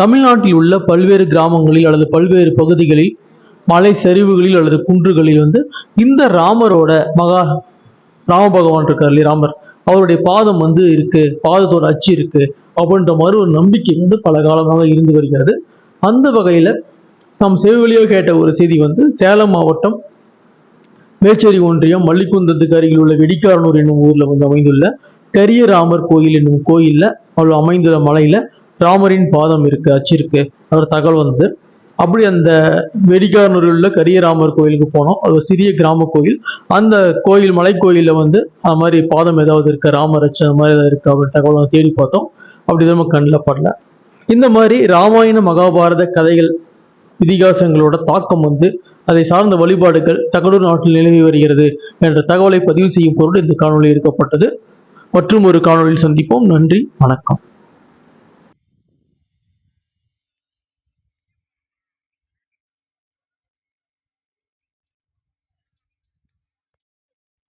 தமிழ்நாட்டில் உள்ள பல்வேறு கிராமங்களில் அல்லது பல்வேறு பகுதிகளில் மலை சரிவுகளில் அல்லது குன்றுகளில் வந்து இந்த ராமரோட மகா ராம பகவான் இருக்கார் இல்லையா ராமர். அவருடைய பாதம் வந்து இருக்கு பாதத்தோட அச்சு இருக்கு அப்படின்ற மாதிரி ஒரு நம்பிக்கை வந்து பல காலமாக இருந்து வருகிறது. அந்த வகையில நாம் செவிலியோ கேட்ட ஒரு செய்தி வந்து சேலம் மாவட்டம் மேச்சேரி ஒன்றியம் மல்லிக்குந்தத்துக்கு அருகில் உள்ள வெடிக்காரனூர் என்னும் ஊர்ல வந்து அமைந்துள்ள கரியராமர் கோயில் என்னும் கோயில்ல அவள் அமைந்துள்ள மலையில ராமரின் பாதம் இருக்கு அச்சிருக்கு அவர் தகவல் வந்தது. அப்படி அந்த வெடிகானூரில் உள்ள கரியராமர் கோயிலுக்கு போனோம். அது ஒரு சிறிய கிராம கோயில். அந்த கோயில் மலைக்கோயிலில் வந்து அது மாதிரி பாதம் ஏதாவது இருக்கு ராமர் அச்சு அந்த மாதிரி ஏதாவது இருக்கு அப்படின்னு தகவல் தேடி பார்த்தோம். அப்படி நம்ம கண்ணில் படல. இந்த மாதிரி ராமாயண மகாபாரத கதைகள் இதிகாசங்களோட தாக்கம் வந்து அதை சார்ந்த வழிபாடுகள் தகடூர் நாட்டில் நிலவி வருகிறது என்ற தகவலை பதிவு செய்யும் பொருள் இந்த காணொலி எடுக்கப்பட்டது. மற்றும் ஒரு காணொளியில் சந்திப்போம். நன்றி வணக்கம்.